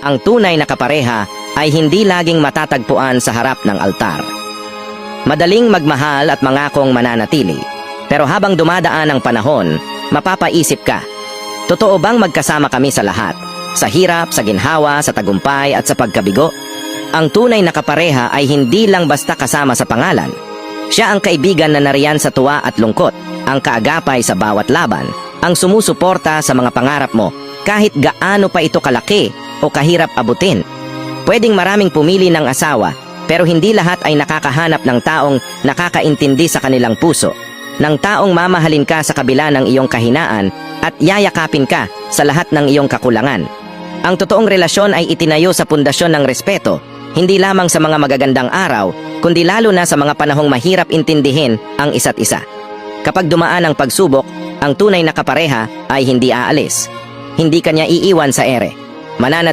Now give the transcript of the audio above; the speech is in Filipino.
Ang tunay na kapareha ay hindi laging matatagpuan sa harap ng altar. Madaling magmahal at mangakong mananatili. Pero habang dumadaan ang panahon, mapapaisip ka, totoo bang magkasama kami sa lahat? Sa hirap, sa ginhawa, sa tagumpay at sa pagkabigo? Ang tunay na kapareha ay hindi lang basta kasama sa pangalan. Siya ang kaibigan na nariyan sa tuwa at lungkot, ang kaagapay sa bawat laban, ang sumusuporta sa mga pangarap mo kahit gaano pa ito kalaki o kahirap abutin. Pwedeng maraming pumili ng asawa, pero hindi lahat ay nakakahanap ng taong nakakaintindi sa kanilang puso, ng taong mamahalin ka sa kabila ng iyong kahinaan at yayakapin ka sa lahat ng iyong kakulangan. Ang totoong relasyon ay itinayo sa pundasyon ng respeto, hindi lamang sa mga magagandang araw, kundi lalo na sa mga panahong mahirap intindihin ang isa't isa. Kapag dumaan ang pagsubok, ang tunay na kapareha ay hindi aalis. Hindi kanya iiwan sa ere. Mananat